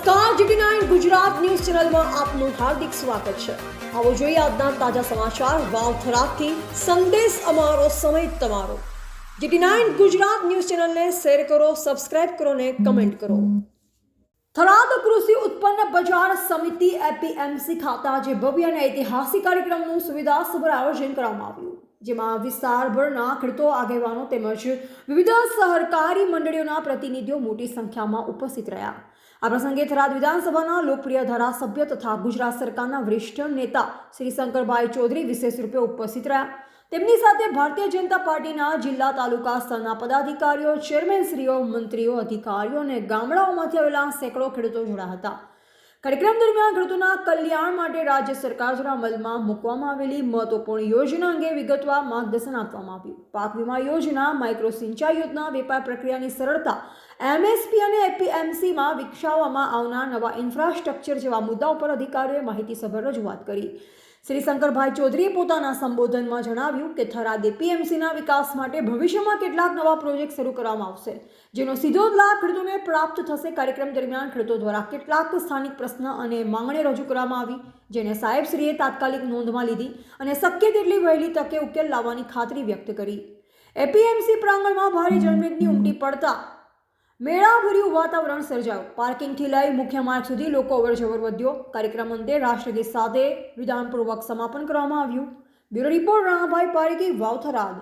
નમસ્કાર GT nine Gujarat news ચેનલમાં આપનું હાર્દિક સ્વાગત છે. આવો જોઈએ આજના તાજા સમાચાર વાવથરાથી સંદેશ અમારો, સમય તમારો. જીટી નાઇન ગુજરાત ન્યૂઝ ચેનલને શેર કરો, સબસ્ક્રાઇબ કરો ને કમેન્ટ કરો. થરાદ કૃષિ ઉત્પન્ન બજાર સમિતિ એપીએમસી ખાતે આજે ભવ્ય અને ઐતિહાસિક કાર્યક્રમનું સુવિધાસભર આયોજન કરવામાં આવ્યું. જેમાં વિસ્તારભરના ખેડૂતો, આગેવાનો તેમજ વિવિધ સહકારી મંડળીઓના પ્રતિનિધિઓ મોટી સંખ્યામાં ઉપસ્થિત રહ્યા. આ પ્રસંગે થરાદ વિધાનસભાના લોકપ્રિય ધારાસભ્ય તથા ગુજરાત સરકારના વરિષ્ઠ નેતા શ્રી શંકરભાઈ ચૌધરી વિશેષ રૂપે ઉપસ્થિત રહ્યા. તેમની સાથે ભારતીય જનતા પાર્ટીના જિલ્લા તાલુકા સ્તરના પદાધિકારીઓ ચેરમેનશ્રીઓ મંત્રીઓ, અધિકારીઓ અને ગામડાઓમાંથી આવેલા સેંકડો ખેડૂતો જોડાયા હતા. કાર્યક્રમ દરમિયાન ખેડૂતોના કલ્યાણ માટે રાજ્ય સરકાર દ્વારા અમલમાં મૂકવામાં આવેલી મહત્વપૂર્ણ યોજના અંગે વિગતવાર માર્ગદર્શન આપવામાં આવ્યું. પાક વીમા યોજના, માઇક્રો સિંચાઈ યોજના, વેપાર પ્રક્રિયાની સરળતા, એમએસપી અને એપીએમસીમાં વિકસાવવામાં આવનાર નવા ઇન્ફ્રાસ્ટ્રક્ચર જેવા મુદ્દાઓ પર અધિકારીઓએ માહિતીસભર રજૂઆત કરી. શ્રી શંકરભાઈ ચૌધરીએ પોતાના સંબોધનમાં જણાવ્યું કે થરાદ એપીએમસીના વિકાસ માટે ભવિષ્યમાં કેટલાક નવા પ્રોજેક્ટ શરૂ કરવામાં આવશે, જેનો સીધો લાભ ખેડૂતોને પ્રાપ્ત થશે. કાર્યક્રમ દરમિયાન ખેડૂતો દ્વારા કેટલાક સ્થાનિક પ્રશ્ન અને માંગણી રજૂ કરવામાં આવી, જેને સાહેબશ્રીએ તાત્કાલિક નોંધમાં લીધી અને શક્ય તેટલી વહેલી તકે ઉકેલ લાવવાની ખાતરી વ્યક્ત કરી. એપીએમસી પ્રાંગણમાં ભારે જનમેદની ઉમટી પડતા મેળાભર્યું વાતાવરણ સર્જાયું. પાર્કિંગથી લઈ મુખ્ય માર્ગ સુધી લોકો અવરજવર વધ્યો. કાર્યક્રમ અંતે રાષ્ટ્રગીત સાથે વિધાનપૂર્વક સમાપન કરવામાં આવ્યું. Bureau report Ranabhai Parekhi, Vavtharad.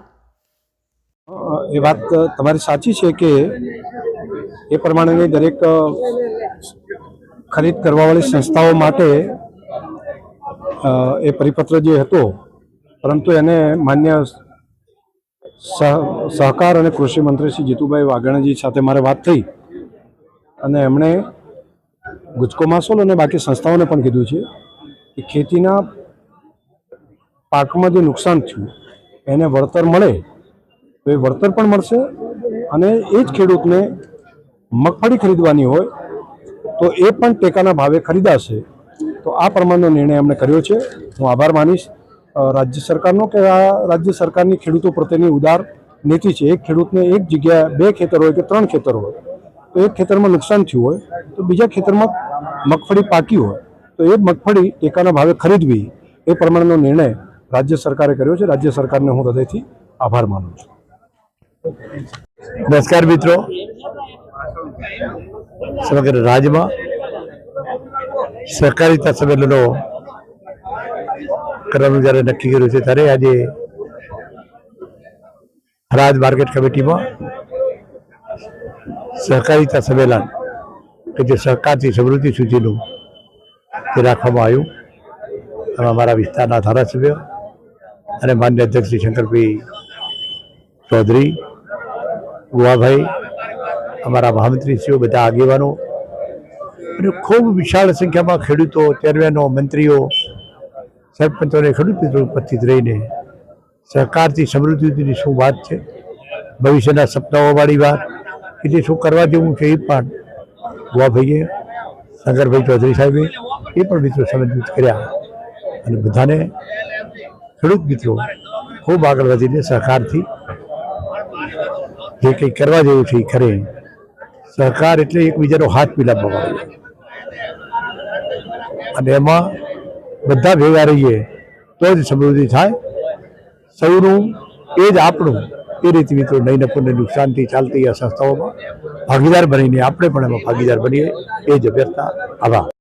એ વાત તમારી સાચી છે કે એ પ્રમાણેની દરેક ખરીદ કરવાવાળી સંસ્થાઓ માટે એ પરિપત્ર જે હતો, પરંતુ એને માન્ય સહકાર અને કૃષિ મંત્રી શ્રી જીતુભાઈ વાઘાણીજી સાથે મારે વાત થઈ અને એમણે ગુજકો માસોલ અને બાકી સંસ્થાઓને પણ કીધું છે કે ખેતીના પાકમાં જે નુકસાન થયું, એને વળતર મળે, તો એ વળતર પણ મળશે અને એ જ ખેડૂતને મગફળી ખરીદવાની હોય તો એ પણ ટેકાના ભાવે ખરીદાશે. તો આ પ્રમાણનો નિર્ણય એમણે કર્યો છે. હું આભાર માનીશ. રાજ્ય સરકારનો કે આ રાજ્ય સરકારની ખેડૂતો પ્રત્યેની ઉદાર નીતિ છે. એક ખેડૂતને એક જગ્યાએ બે ખેતર હોય કે ત્રણ ખેતર હોય, તો એક ખેતરમાં નુકસાન થયું હોય, તો બીજા ખેતરમાં મગફળી પાકી હોય, તો એ મગફળી ટેકાના ભાવે ખરીદવી એ પ્રમાણેનો નિર્ણય રાજ્ય સરકારે કર્યો છે. રાજ્ય સરકારને હું હૃદયથી આભાર માનું છું. નમસ્કાર મિત્રો. સમગ્ર રાજ્યમાં સહકારિતા સંમેલનો કરવાનું જ્યારે નક્કી કર્યું છે ત્યારે આજે થરાદ માર્કેટ કમિટીમાં સહકારિતા સંમેલન કે જે સહકારથી સમૃદ્ધિ સુધીનું તે રાખવામાં આવ્યું. એમાં અમારા વિસ્તારના ધારાસભ્ય અને માન્ય અધ્યક્ષ શ્રી શંકરભાઈ ચૌધરી, ગુવાભાઈ, અમારા મહામંત્રીશ્રીઓ, બધા આગેવાનો અને ખૂબ વિશાળ સંખ્યામાં ખેડૂતો, ચેરમેનો, મંત્રીઓ સરપંચો અને ખેડૂત મિત્રો ઉપસ્થિત રહીને સહકારથી સમૃદ્ધિની શું વાત છે? ભવિષ્યના સપનાઓવાળી વાત. જે શું કરવા જેવું છે એ પણ ગુવાભાઈએ શંકરભાઈ ચૌધરી સાહેબે એ પણ મિત્રો સમજૂત કર્યા. અને બધાને ખેડૂત મિત્રો, ખૂબ આગળ વધીને સહકારથી જે કંઈ કરવા જેવું છે એ ખરે સહકાર એટલે એકબીજાનો હાથ મિલાવવામાં આવે અને એમાં બધા ભેગા રહીએ તો જ સમૃદ્ધિ થાય. સૌનું એ જ આપણું. એ રીતે મિત્રો નહીં નફોને નુકસાનથી ચાલતી આ સંસ્થાઓમાં ભાગીદાર બનીને આપણે પણ એમાં ભાગીદાર બનીએ. એ જ અભ્યર્થના. આભાર.